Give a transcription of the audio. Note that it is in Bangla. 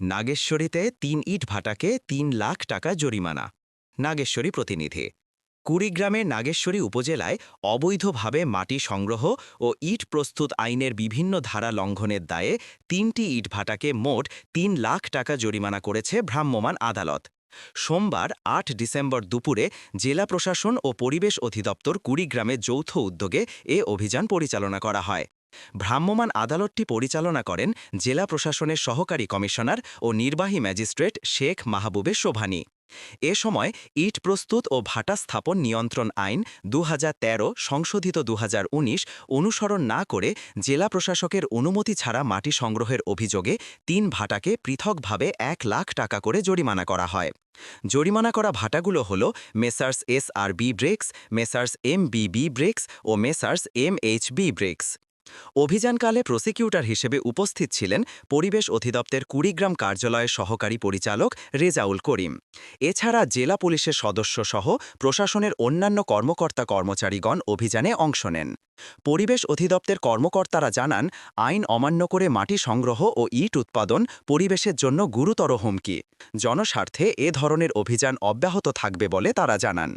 নাগেশ্বরীতে তিন ইট ভাটাকে তিন লাখ টাকা জরিমানা। নাগেশ্বরী প্রতিনিধি। কুড়িগ্রামের নাগেশ্বরী উপজেলায় অবৈধভাবে মাটি সংগ্রহ ও ইট প্রস্তুত আইনের বিভিন্ন ধারা লঙ্ঘনের দায়ে তিনটি ইট ভাটাকে মোট তিন লাখ টাকা জরিমানা করেছে ভ্রাম্যমাণ আদালত। সোমবার আট ডিসেম্বর দুপুরে জেলা প্রশাসন ও পরিবেশ অধিদপ্তর কুড়িগ্রামে যৌথ উদ্যোগে এ অভিযান পরিচালনা করা হয়। ভ্রাম্যমাণ আদালতটি পরিচালনা করেন জেলা প্রশাসনের সহকারী কমিশনার ও নির্বাহী ম্যাজিস্ট্রেট শেখ মাহবুবে শোভানী এ সময় ইট প্রস্তুত ও ভাটা স্থাপন নিয়ন্ত্রণ আইন দুহাজার তেরো সংশোধিত দুহাজার উনিশ অনুসরণ না করে জেলা প্রশাসকের অনুমতি ছাড়া মাটি সংগ্রহের অভিযোগে তিন ভাটাকে পৃথকভাবে এক লাখ টাকা করে জরিমানা করা হয়। জরিমানা করা ভাটাগুলো হল messrs S R B bricks, messrs M B bricks ও messrs M H B bricks. অভিযানকালে prosecutor হিসেবে উপস্থিত ছিলেন পরিবেশ অধিদপ্তর কুড়িগ্রাম কার্যালয়ের সহকারী পরিচালক রেজাউল করিম। এছাড়া জেলা পুলিশের সদস্য সহ প্রশাসনের অন্যান্য কর্মকর্তা কর্মচারীগণ অভিযানে অংশ নেন। পরিবেশ অধিদপ্তর কর্মকর্তারা জানান, আইন অমান্য করে মাটি সংগ্রহ ও ইট উৎপাদন পরিবেশের জন্য গুরুতর হুমকি। জনস্বার্থে এ ধরনের অভিযান অব্যাহত থাকবে বলে তারা জানান।